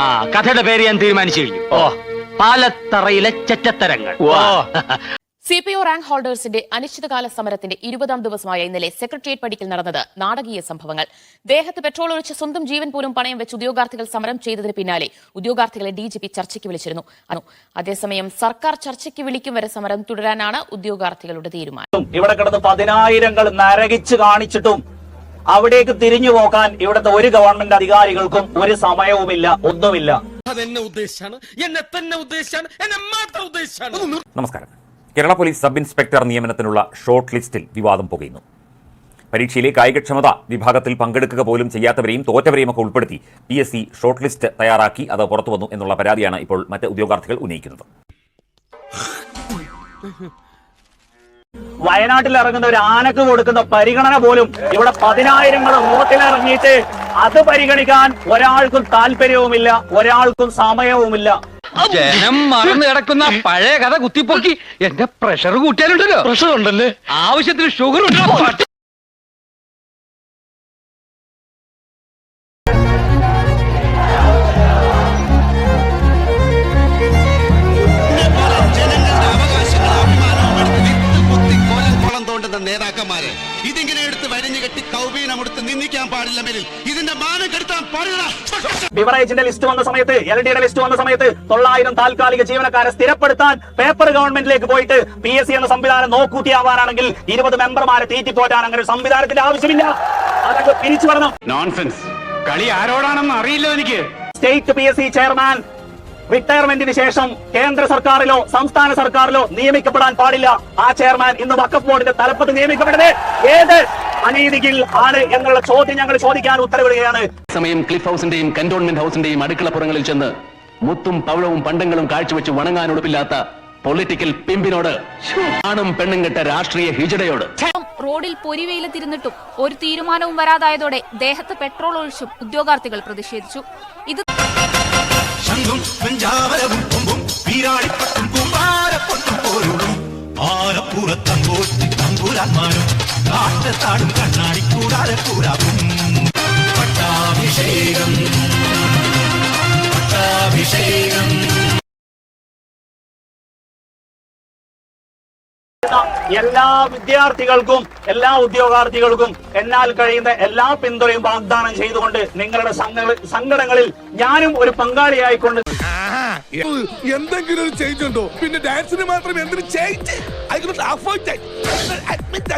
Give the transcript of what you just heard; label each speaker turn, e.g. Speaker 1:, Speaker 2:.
Speaker 1: ആ കഥയുടെ പേര് ഞാൻ തീരുമാനിച്ചു കഴിഞ്ഞു. ഓ പാലത്തറയിലെ ചെറ്റത്തരങ്ങൾ. ഓ.
Speaker 2: സി പി ഒ റാങ്ക് ഹോൾഡേഴ്സിന്റെ അനിശ്ചിതകാല സമരത്തിന്റെ ഇരുപതാം ദിവസമായ ഇന്നലെ സെക്രട്ടേറിയറ്റ് പടിക്കൽ നടന്നത് നാടകീയ സംഭവങ്ങൾ. ദേഹത്ത് പെട്രോൾ ഒഴിച്ച് സ്വന്തം ജീവൻ പോലും പണയം വെച്ച് ഉദ്യോഗാർത്ഥികൾ സമരം ചെയ്തതിന് പിന്നാലെ ഉദ്യോഗാർത്ഥികളെ ഡി ജി പി ചർച്ചയ്ക്ക് വിളിച്ചിരുന്നു. അന്നു അതേസമയം സർക്കാർ ചർച്ചയ്ക്ക് വിളിക്കും വരെ സമരം തുടരാനാണ് ഉദ്യോഗാർത്ഥികളുടെ തീരുമാനം.
Speaker 3: ഇവിടെ കിടന്ന് പതിനായിരങ്ങൾ നരകിച്ച് കാണിച്ചിട്ടും അവിടേക്ക് തിരിഞ്ഞു പോകാൻ ഇവിടുത്തെ ഒരു ഗവൺമെന്റ് അധികാരികൾക്കും ഒരു സമയവുമില്ല ഒന്നുമില്ല.
Speaker 4: അതെന്നെ ഉദ്ദേശിച്ചാണ് എന്നെ തന്നെ ഉദ്ദേശിച്ചാണ് എന്നെ മാത്രം ഉദ്ദേശിച്ചാണ്
Speaker 5: നമസ്കാരം. കേരള പോലീസ് സബ് ഇൻസ്പെക്ടർ നിയമനത്തിനുള്ള ഷോർട്ട് ലിസ്റ്റിൽ വിവാദം പുകയുന്നു. പരീക്ഷയിലെ കായികക്ഷമത വിഭാഗത്തിൽ പങ്കെടുക്കുക പോലും ചെയ്യാത്തവരെയും തോറ്റവരെയും ഒക്കെ ഉൾപ്പെടുത്തി P S C short list തയ്യാറാക്കി അത് പുറത്തു വന്നു എന്നുള്ള പരാതിയാണ് ഇപ്പോൾ മറ്റ് ഉദ്യോഗാർത്ഥികൾ ഉന്നയിക്കുന്നത്.
Speaker 3: വയനാട്ടിൽ ഇറങ്ങുന്ന ഒരു ആനക്ക് കൊടുക്കുന്ന പരിഗണന പോലും ഇവിടെ പതിനായിരങ്ങൾ റോട്ടിലിറങ്ങിയിട്ട് അത് പരിഗണിക്കാൻ ഒരാൾക്കും താല്പര്യവുമില്ല ഒരാൾക്കും സമയവുമില്ല.
Speaker 1: ജനം മറന്നു കിടക്കുന്ന പഴയ കഥ കുത്തിപ്പൊക്കി. എന്റെ പ്രഷർ കൂട്ടിയാലുണ്ടല്ലോ. പ്രഷർ ഉണ്ടല്ലേ? ആവശ്യത്തിന് ഷുഗർ ഉണ്ടല്ലോ.
Speaker 6: നേതാക്കന്മാരെ. ഇതിങ്ങനെ എടുത്ത് വരിഞ്ഞു കെട്ടി കൗബീനമെടുത്ത് നിന്ദിക്കാൻ പാടില്ല മേലിൽ. ഇതിന്റെ മാനം കെടുത്താൻ പാടില്ല
Speaker 3: ബിവറേജിന്റെ ലിസ്റ്റ് വന്ന സമയത്ത് എൽ ഡിയുടെ ലിസ്റ്റ് വന്ന സമയത്ത് തൊള്ളായിരം താൽക്കാലിക ജീവനക്കാരെ സ്ഥിരപ്പെടുത്താൻ പേപ്പർ ഗവൺമെന്റിലേക്ക് പോയിട്ട് പി എസ് സി എന്ന സംവിധാനം നോക്കൂത്തിയാവാനാണെങ്കിൽ ഇരുപത് മെമ്പർമാരെ തീറ്റിപ്പോറ്റാൻ അങ്ങനെ ഒരു സംവിധാനത്തിന്റെ ആവശ്യമില്ല. അതൊക്കെ പിരിച്ചു വരണം.
Speaker 1: നോൺസെൻസ് കളി ആരോടാണെന്ന് അറിയില്ല എനിക്ക്.
Speaker 3: State P S C chairman റിട്ടയർമെന്റിന് ശേഷം കേന്ദ്ര സർക്കാരിലോ സംസ്ഥാന സർക്കാരിലോ നിയമിക്കപ്പെടാൻ പാടില്ല. ആ ചെയർമാൻ ഇന്ന് വക്കഫ് ബോർഡിന്റെ തലപ്പത്ത് നിയമിക്കപ്പെട്ടത് ഏത് അനീതിയിൽ ആണ് എന്നുള്ള ചോദ്യം ഞങ്ങൾ ചോദിക്കാൻ ഉത്തരവിടുകയാണ്.
Speaker 7: സമയം ക്ലിഫ് ഹൗസിന്റെയും കന്റോൺമെന്റ് ഹൗസിന്റെയും അടുക്കളപ്പുറങ്ങളിൽ ചെന്ന് മുത്തും പവളവും പണ്ടങ്ങളും കാഴ്ചവെച്ച് വണങ്ങാൻ ഉടുപ്പില്ലാത്ത പൊളിറ്റിക്കൽ പിമ്പിനോട് ആണും പെണ്ണും കെട്ട രാഷ്ട്രീയ ഹിജടയോട്.
Speaker 8: റോഡിൽ പൊരിവെയിലത്തിരുന്നിട്ടും ഒരു തീരുമാനവും വരാതായതോടെ ദേഹത്ത് പെട്രോൾ ഒഴിച്ചും ഉദ്യോഗാർത്ഥികൾ പ്രതിഷേധിച്ചു. ഇത്
Speaker 6: தங்கும் பெஞ்சாவரவும் பொங்கும் வீராடி பட்டும் கும்பார பொட்டும் போருடும். ஆரப்பூர தங்கோட்டி தம்பூரான் மாறும் காட்ட தாடும் கண்ணாடி கூடாத கூறாகும் பட்டாபிஷேகம்.
Speaker 3: എല്ലാ വിദ്യാർത്ഥികൾക്കും എല്ലാ ഉദ്യോഗാർത്ഥികൾക്കും എന്നാൽ കഴിയുന്ന എല്ലാ പിന്തുണയും വാഗ്ദാനം ചെയ്തുകൊണ്ട് നിങ്ങളുടെ സങ്ക- സങ്കടങ്ങളിൽ ഞാനും ഒരു പങ്കാളിയായിക്കൊണ്ട്
Speaker 9: എന്തെങ്കിലും ഒരു ചേഞ്ച് ഉണ്ടോ? പിന്നെ ഡാൻസിന് മാത്രം എന്തൊരു ചേഞ്ച് ഐ അഡ്മിറ്റ്